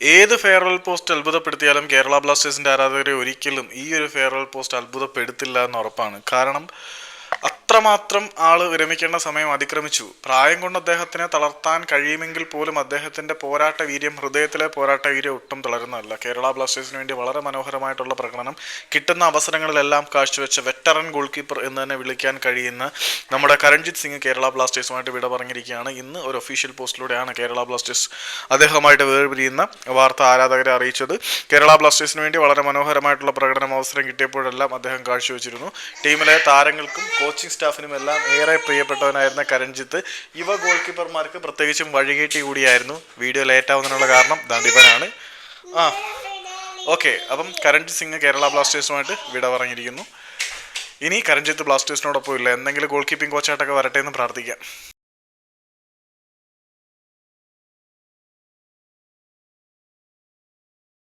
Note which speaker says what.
Speaker 1: ഏത് farewell post അത്ഭുതപ്പെടുത്തിയാലും Kerala ബ്ലാസ്റ്റേഴ്സിന്റെ ആരാധകരെ ഒരിക്കലും ഈ ഒരു ഫെയർവെൽ പോസ്റ്റ് അത്ഭുതപ്പെടുത്തില്ല എന്ന് ഉറപ്പാണ്. കാരണം അത്രമാത്രം ആൾ വിരമിക്കേണ്ട സമയം അതിക്രമിച്ചു? പ്രായം കൊണ്ട് അദ്ദേഹത്തിനെ തളർത്താൻ കഴിയുമെങ്കിൽ പോലും അദ്ദേഹത്തിന്റെ പോരാട്ട വീര്യം ഹൃദയത്തിലെ പോരാട്ട വീര്യം ഒട്ടും തളരുന്നതല്ല. കേരള ബ്ലാസ്റ്റേഴ്സിന് വേണ്ടി വളരെ മനോഹരമായിട്ടുള്ള പ്രകടനം. കിട്ടുന്ന അവസരങ്ങളിലെല്ലാം കാഴ്ചവെച്ച വെറ്ററൻ ഗോൾ കീപ്പർ എന്ന് തന്നെ വിളിക്കാൻ കഴിയുന്ന നമ്മുടെ കരൺജിത് സിംഗ് കേരള ബ്ലാസ്റ്റേഴ്സുമായിട്ട് വിട പറഞ്ഞിരിക്കുകയാണ് ഇന്ന് ഒരു ഒഫീഷ്യൽ പോസ്റ്റിലൂടെയാണ് കേരള ബ്ലാസ്റ്റേഴ്സ് അദ്ദേഹമായിട്ട് വേർപിരിയുന്ന വാർത്ത ആരാധകരെ അറിയിച്ചത്. കേരള ബ്ലാസ്റ്റേഴ്സിന് വേണ്ടി വളരെ മനോഹരമായിട്ടുള്ള പ്രകടനം അവസരം കിട്ടിയപ്പോഴെല്ലാം അദ്ദേഹം കാഴ്ചവെച്ചിരുന്നു. ടീമിലെ താരങ്ങൾക്കും കോച്ചിങ് സ്റ്റാഫിനും എല്ലാം ഏറെ പ്രിയപ്പെട്ടവനായിരുന്ന കരൺജിത്ത് യുവ ഗോൾ കീപ്പർമാർക്ക് പ്രത്യേകിച്ചും വഴികേട്ടി കൂടിയായിരുന്നു. വീഡിയോ ലേറ്റ് ആവുന്നതിനുള്ള കാരണം ദണ്ഡിപ്പനാണ് ആ ഓക്കെ. അപ്പം കരൺജിത് സിംഗ് കേരള ബ്ലാസ്റ്റേഴ്സുമായിട്ട് വിട പറഞ്ഞിരിക്കുന്നു ഇനി കരൺജിത്ത് ബ്ലാസ്റ്റേഴ്സിനോടൊപ്പം ഇല്ല. എന്തെങ്കിലും ഗോൾ കീപ്പിംഗ് കോച്ചായിട്ടൊക്കെ വരട്ടെ എന്ന് പ്രാർത്ഥിക്കാം.